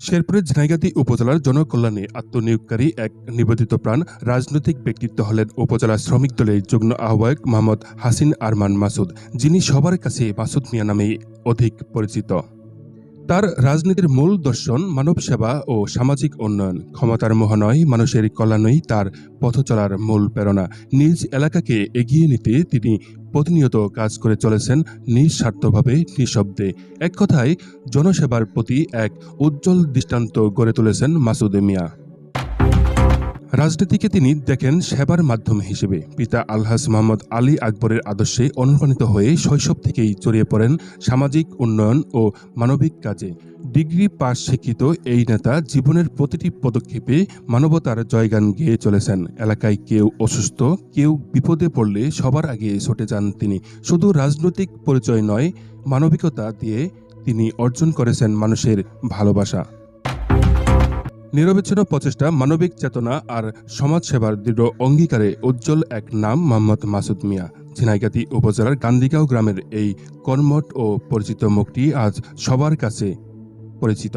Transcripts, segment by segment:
শেরপুরের ঝিনাইগাতি উপজেলার জনকল্যাণে আত্মনিয়োগকারী এক নিবেদিত প্রাণ রাজনৈতিক ব্যক্তিত্ব হলেন উপজেলা শ্রমিক দলের যুগ্ম আহ্বায়ক মোহাম্মদ হাসিন আরমান মাসুদ, যিনি সবার কাছে মাসুদ মিয়া নামেই অধিক পরিচিত। তার রাজনীতির মূল দর্শন মানব সেবা ও সামাজিক উন্নয়ন, ক্ষমতার মোহ নয় মানুষের কল্যাণই তার পথ চলার মূল প্রেরণা। নিজ এলাকাকে এগিয়ে নিতে তিনি প্রতিনিয়ত কাজ করে চলেছেন নিঃস্বার্থভাবে, নিঃশব্দে। এক কথায়, জনসেবার প্রতি এক উজ্জ্বল দৃষ্টান্ত গড়ে তুলেছেন মাসুদে মিয়া। রাজনীতিকে তিনি দেখেন সেবার মাধ্যম হিসেবে। পিতা আলহাজ মোহাম্মদ আলী আকবরের আদর্শে অনুপ্রাণিত হয়ে শৈশব থেকেই জড়িয়ে পড়েন সামাজিক উন্নয়ন ও মানবিক কাজে। ডিগ্রি পাশ শিক্ষিত এই নেতা জীবনের প্রতিটি পদক্ষেপে মানবতার জয়গান গেয়ে চলেছেন। এলাকায় কেউ অসুস্থ, কেউ বিপদে পড়লে সবার আগে ছুটে যান তিনি। শুধু রাজনৈতিক পরিচয় নয়, মানবিকতা দিয়ে তিনি অর্জন করেছেন মানুষের ভালোবাসা। নিরবিচ্ছিন্ন প্রচেষ্টা, মানবিক চেতনা আর সমাজসেবার দৃঢ় অঙ্গীকারে উজ্জ্বল এক নাম মোহাম্মদ মাসুদ মিয়া। ঝিনাইগাতি উপজেলার গান্দিগাঁও গ্রামের এই কর্মট ও পরিচিত মুখটি আজ সবার কাছে পরিচিত।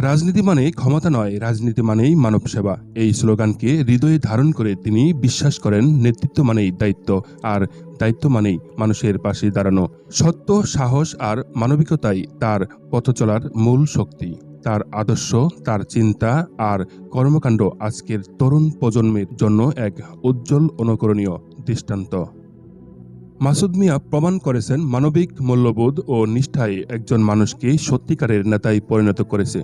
রাজনীতি মানে ক্ষমতা নয়, রাজনীতি মানেই মানব সেবা। এই স্লোগানকে হৃদয়ে ধারণ করে তিনি বিশ্বাস করেন, নেতৃত্ব মানেই দায়িত্ব, আর দায়িত্ব মানেই মানুষের পাশে দাঁড়ানো। সত্য, সাহস আর মানবিকতাই তার পথ চলার মূল শক্তি। তার আদর্শ, তার চিন্তা আর কর্মকাণ্ড আজকের তরুণ প্রজন্মের জন্য এক উজ্জ্বল অনুকরণীয় দৃষ্টান্ত। মাসুদ মিয়া প্রমাণ করেছেন মানবিক মূল্যবোধ ও নিষ্ঠায় একজন মানুষকে সত্যিকারের নেতায় পরিণত করেছে।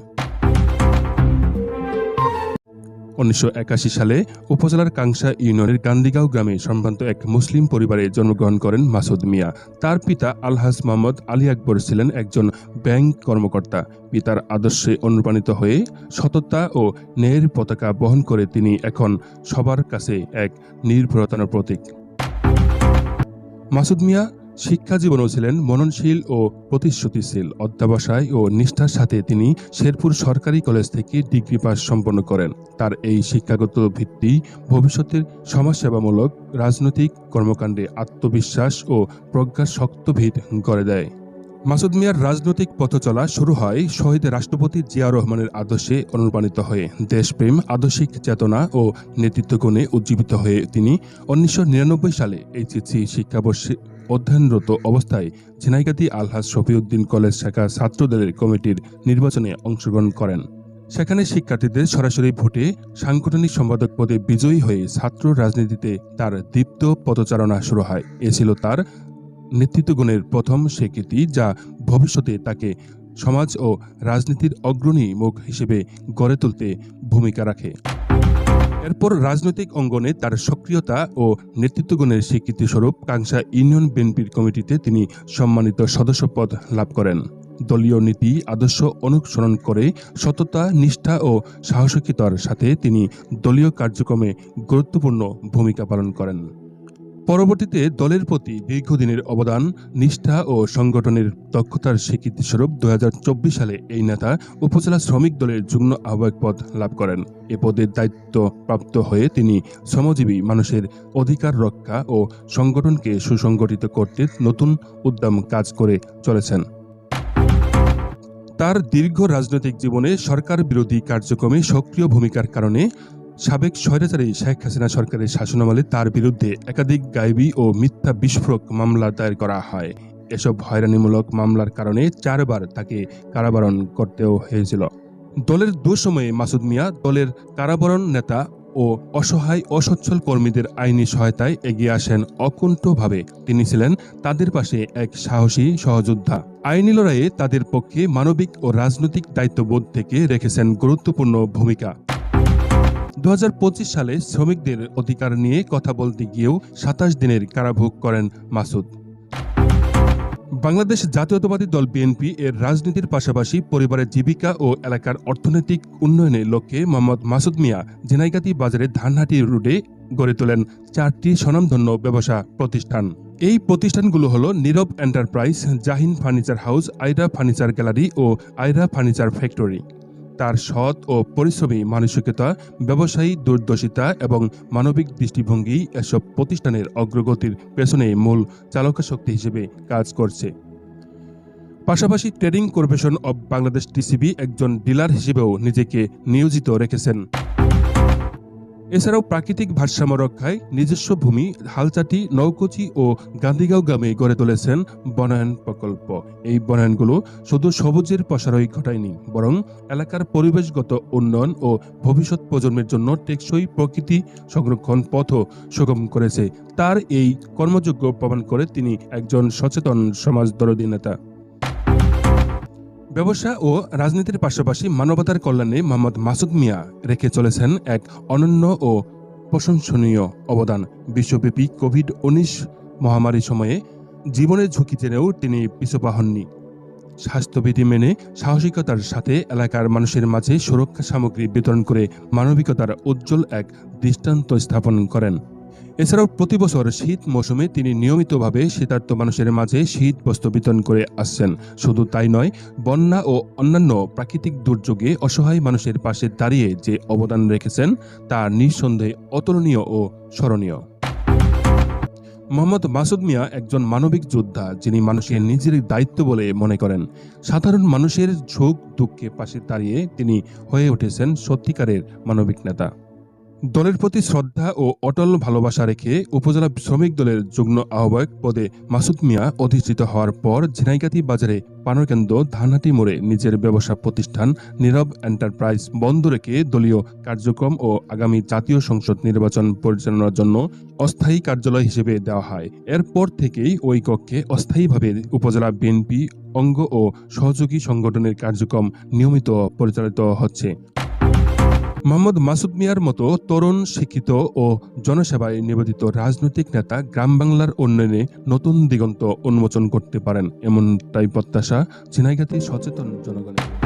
উনিশশো একাশি সালে উপজেলার কাংসা ইউনিয়নের গান্দিগাঁও গ্রামে সম্ভ্রান্ত এক মুসলিম পরিবারে জন্মগ্রহণ করেন মাসুদ মিয়া। তার পিতা আলহাজ মোহাম্মদ আলী আকবর ছিলেন একজন ব্যাংক কর্মকর্তা। পিতার আদর্শে অনুপ্রাণিত হয়ে সততা ও ন্যায়ের পতাকা বহন করে তিনি এখন সবার কাছে এক নির্ভরতার প্রতীক। মাসুদ মিয়া শিক্ষা জীবনেও ছিলেন মননশীল ও প্রতিশ্রুতিশীল অধ্যাবসায় ও নিষ্ঠার সাথে তিনি শেরপুর সরকারি কলেজ থেকে ডিগ্রি পাস সম্পন্ন করেন। তার এই শিক্ষাগত ভিত্তি ভবিষ্যতের সমাজসেবামূলক, রাজনৈতিক কর্মকাণ্ডে আত্মবিশ্বাস ও প্রজ্ঞার শক্ত ভিত গড়ে দেয়। মাসুদ মিয়ার রাজনৈতিক পথ চলা শুরু হয় শহীদ রাষ্ট্রপতি জিয়া রহমানের আদর্শে অনুপ্রাণিত হয়ে। দেশপ্রেম, আদর্শিক চেতনা ও নেতৃত্বগুণে উজ্জীবিত হয়ে তিনি উনিশশো নিরানব্বই সালে এইচএসসি শিক্ষাবর্ষে অধ্যয়নরত অবস্থায় ঝিনাইগাতি আলহাজ শফিউদ্দিন কলেজ শাখা ছাত্রদলের কমিটির নির্বাচনে অংশগ্রহণ করেন। সেখানে শিক্ষার্থীদের সরাসরি ভোটে সাংগঠনিক সম্পাদক পদে বিজয়ী হয়ে ছাত্র রাজনীতিতে তার দীপ্ত পদচারণা শুরু হয়। এ ছিল তার নেতৃত্বগুণের প্রথম স্বীকৃতি, যা ভবিষ্যতে তাকে সমাজ ও রাজনীতির অগ্রণী মুখ হিসেবে গড়ে তুলতে ভূমিকা রাখে। এরপর রাজনৈতিক অঙ্গনে তার সক্রিয়তা ও নেতৃত্বগুণের স্বীকৃতিস্বরূপ কাংসা ইউনিয়ন বিএনপির কমিটিতে তিনি সম্মানিত সদস্য পদ লাভ করেন। দলীয় নীতি, আদর্শ অনুসরণ করে সততা, নিষ্ঠা ও সাহসিকতার সাথে তিনি দলীয় কার্যক্রমে গুরুত্বপূর্ণ ভূমিকা পালন করেন। পরবর্তীতে দলের প্রতি দীর্ঘদিনের অবদান, নিষ্ঠা ও সংগঠনের দক্ষতার স্বীকৃতিস্বরূপ দুই হাজার চব্বিশ সালে এই নেতা উপজেলা শ্রমিক দলের যুগ্ম আহ্বায়ক পদ লাভ করেন। এ পদের দায়িত্ব প্রাপ্ত হয়ে তিনি শ্রমজীবী মানুষের অধিকার রক্ষা ও সংগঠনকে সুসংগঠিত করতে নতুন উদ্যম কাজ করে চলেছেন। তার দীর্ঘ রাজনৈতিক জীবনে সরকার বিরোধী কার্যক্রমে সক্রিয় ভূমিকার কারণে সাবেক স্বৈরাচারী শেখ হাসিনা সরকারের শাসনামলে তার বিরুদ্ধে একাধিক গায়েবী ও মিথ্যা বিস্ফোরক মামলা দায়ের করা হয়। এসব হয়রানিমূলক মামলার কারণে চারবার তাকে কারাবরণ করতেও হয়েছিল। দলের দুঃসময়ে মাসুদ মিয়া দলের কারাবরণ নেতা ও অসহায় অসচ্ছল কর্মীদের আইনি সহায়তায় এগিয়ে আসেন অকুণ্ঠভাবে। তিনি ছিলেন তাদের পাশে এক সাহসী সহযোদ্ধা। আইনি লড়াইয়ে তাদের পক্ষে মানবিক ও রাজনৈতিক দায়িত্ববোধ থেকে রেখেছেন গুরুত্বপূর্ণ ভূমিকা। দু হাজার পঁচিশ সালে শ্রমিকদের অধিকার নিয়ে কথা বলতে গিয়েও সাতাশ দিনের কারাভোগ করেন মাসুদ। বাংলাদেশ জাতীয়তাবাদী দল বিএনপি এর রাজনীতির পাশাপাশি পরিবারের জীবিকা ও এলাকার অর্থনৈতিক উন্নয়নের লক্ষ্যে মোহাম্মদ মাসুদ মিয়া ঝিনাইগাতি বাজারের ধানহাটি রোডে গড়ে তোলেন চারটি স্বনামধন্য ব্যবসা প্রতিষ্ঠান। এই প্রতিষ্ঠানগুলো হলো Nirob enterprise, Jahin furniture house, Aira furniture gallery ও আইরা ফার্নিচার ফ্যাক্টরি। তার সৎ ও পরিশ্রমী মানসিকতা, ব্যবসায়ী দুর্দশিতা এবং মানবিক দৃষ্টিভঙ্গি এসব প্রতিষ্ঠানের অগ্রগতির পেছনে মূল চালকা শক্তি হিসেবে কাজ করছে। পাশাপাশি trading corporation of Bangladesh TCB একজন ডিলার হিসেবেও নিজেকে নিয়োজিত রেখেছেন। এছাড়াও প্রাকৃতিক ভারসাম্য রক্ষায় নিজস্ব ভূমি, হালচাটি, নৌকুচি ও গান্ধীগাঁও গ্রামে গড়ে তুলেছেন বনায়ন প্রকল্প। এই বনায়নগুলো শুধু সবুজের প্রসারই ঘটায়নি, বরং এলাকার পরিবেশগত উন্নয়ন ও ভবিষ্যৎ প্রজন্মের জন্য টেকসই প্রকৃতি সংরক্ষণ পথও সুগম করেছে। তার এই কর্মযোগ্য প্রমাণ করে তিনি একজন সচেতন সমাজদরদী নেতা। ব্যবসা ও রাজনীতির পাশাপাশি মানবতার কল্যাণে মোহাম্মদ মাসুদ মিয়া রেখে চলেছেন এক অনন্য ও প্রশংসনীয় অবদান। বিশ্বব্যাপী কোভিড উনিশ মহামারী সময়ে জীবনের ঝুঁকি জেনেও তিনি পিছুপা হননি। স্বাস্থ্যবিধি মেনে সাহসিকতার সাথে এলাকার মানুষের মাঝে সুরক্ষা সামগ্রী বিতরণ করে মানবিকতার উজ্জ্বল এক দৃষ্টান্ত স্থাপন করেন। এছাড়াও প্রতি বছর শীত মৌসুমে তিনি নিয়মিতভাবে শীতার্থ মানুষের মাঝে শীত বস্ত্র বিতরণ করে আসছেন। শুধু তাই নয়, বন্যা ও অন্যান্য প্রাকৃতিক দুর্যোগে অসহায় মানুষের পাশে দাঁড়িয়ে যে অবদান রেখেছেন, তা নিঃসন্দেহে অতুলনীয় ও স্মরণীয়। মোহাম্মদ মাসুদ মিয়া একজন মানবিক যোদ্ধা, যিনি মানুষের নিজের দায়িত্ব বলে মনে করেন। সাধারণ মানুষের ঝোঁক দুঃখে পাশে দাঁড়িয়ে তিনি হয়ে উঠেছেন সত্যিকারের মানবিক নেতা। দলের প্রতি শ্রদ্ধা ও অটল ভালোবাসা রেখে উপজেলা শ্রমিক দলের যুগ্ম আহ্বায়ক পদে মাসুদ মিয়া অধিষ্ঠিত হওয়ার পর ঝিনাইগাতি বাজারে পানকেন্দ্র ধানহাটি মোড়ে নিজের ব্যবসা প্রতিষ্ঠান নীরব এন্টারপ্রাইজ বন্ধ রেখে দলীয় কার্যক্রম ও আগামী জাতীয় সংসদ নির্বাচন পরিচালনার জন্য অস্থায়ী কার্যালয় হিসেবে দেওয়া হয়। এরপর থেকেই ওই কক্ষে অস্থায়ীভাবে উপজেলা বিএনপি, অঙ্গ ও সহযোগী সংগঠনের কার্যক্রম নিয়মিত পরিচালিত হচ্ছে। মোহাম্মদ মাসুদ মিয়ার মতো তরুণ, শিক্ষিত ও জনসেবায় নিবেদিত রাজনৈতিক নেতা গ্রাম বাংলার উন্নয়নে নতুন দিগন্ত উন্মোচন করতে পারেন, এমনটাই প্রত্যাশা ঝিনাইঘাতি সচেতন জনগণের।